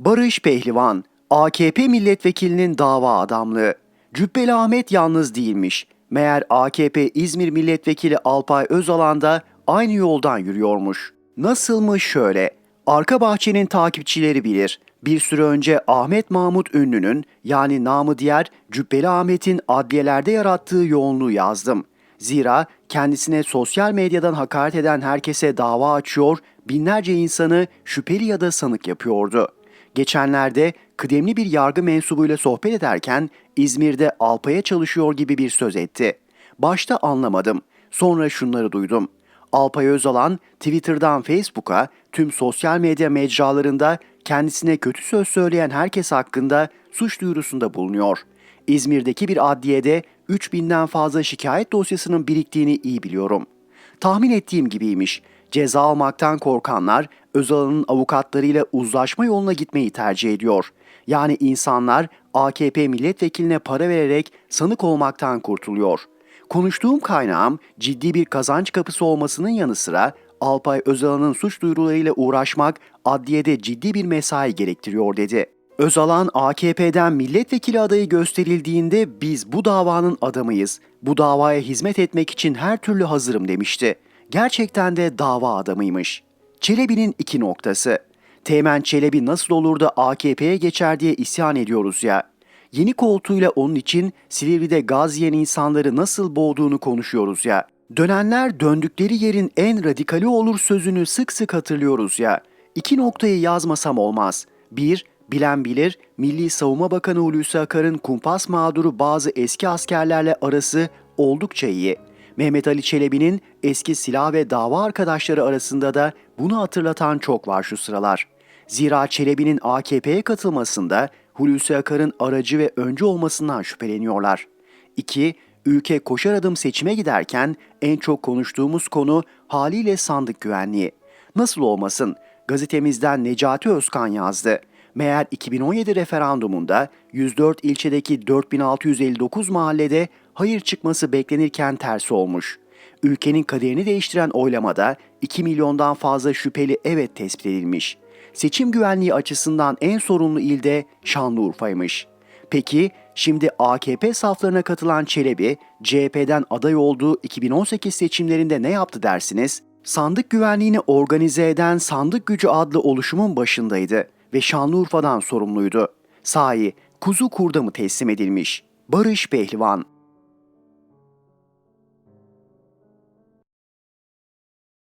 Barış Pehlivan, AKP milletvekilinin dava adamlığı. Cübbeli Ahmet yalnız değilmiş. Meğer AKP İzmir milletvekili Alpay Özalan da aynı yoldan yürüyormuş. Nasılmış şöyle? Arka bahçenin takipçileri bilir. Bir süre önce Ahmet Mahmut Ünlü'nün yani namı diğer Cübbeli Ahmet'in adliyelerde yarattığı yoğunluğu yazdım. Zira kendisine sosyal medyadan hakaret eden herkese dava açıyor, binlerce insanı şüpheli ya da sanık yapıyordu. Geçenlerde kıdemli bir yargı mensubuyla sohbet ederken İzmir'de Alpay'a çalışıyor gibi bir söz etti. Başta anlamadım. Sonra şunları duydum. Alpay Özalan Twitter'dan Facebook'a tüm sosyal medya mecralarında kendisine kötü söz söyleyen herkes hakkında suç duyurusunda bulunuyor. İzmir'deki bir adliyede 3000'den fazla şikayet dosyasının biriktiğini iyi biliyorum. Tahmin ettiğim gibiymiş. Ceza almaktan korkanlar Özalan'ın avukatlarıyla uzlaşma yoluna gitmeyi tercih ediyor. Yani insanlar AKP milletvekiline para vererek sanık olmaktan kurtuluyor. Konuştuğum kaynağım ciddi bir kazanç kapısı olmasının yanı sıra Alpay Özalan'ın suç duyurularıyla uğraşmak adliyede ciddi bir mesai gerektiriyor dedi. Özalan AKP'den milletvekili adayı gösterildiğinde biz bu davanın adamıyız. Bu davaya hizmet etmek için her türlü hazırım demişti. Gerçekten de dava adamıymış. Çelebi'nin iki noktası. Teğmen Çelebi nasıl olur da AKP'ye geçer diye isyan ediyoruz ya. Yeni koltuğuyla onun için Silivri'de gaz yiyen insanları nasıl boğduğunu konuşuyoruz ya. Dönenler döndükleri yerin en radikali olur sözünü sık sık hatırlıyoruz ya. İki noktayı yazmasam olmaz. Bir, bilen bilir Milli Savunma Bakanı Hulusi Akar'ın kumpas mağduru bazı eski askerlerle arası oldukça iyi. Mehmet Ali Çelebi'nin eski silah ve dava arkadaşları arasında da bunu hatırlatan çok var şu sıralar. Zira Çelebi'nin AKP'ye katılmasında Hulusi Akar'ın aracı ve öncü olmasından şüpheleniyorlar. 2. Ülke koşar adım seçime giderken en çok konuştuğumuz konu haliyle sandık güvenliği. Nasıl olmasın? Gazetemizden Necati Özkan yazdı. Meğer 2017 referandumunda 104 ilçedeki 4659 mahallede hayır çıkması beklenirken tersi olmuş. Ülkenin kaderini değiştiren oylamada 2 milyondan fazla şüpheli evet tespit edilmiş. Seçim güvenliği açısından en sorunlu ilde Şanlıurfa'ymış. Peki şimdi AKP saflarına katılan Çelebi, CHP'den aday olduğu 2018 seçimlerinde ne yaptı dersiniz? Sandık güvenliğini organize eden Sandık Gücü adlı oluşumun başındaydı ve Şanlıurfa'dan sorumluydu. Sahi kuzu kurda mı teslim edilmiş? Barış Pehlivan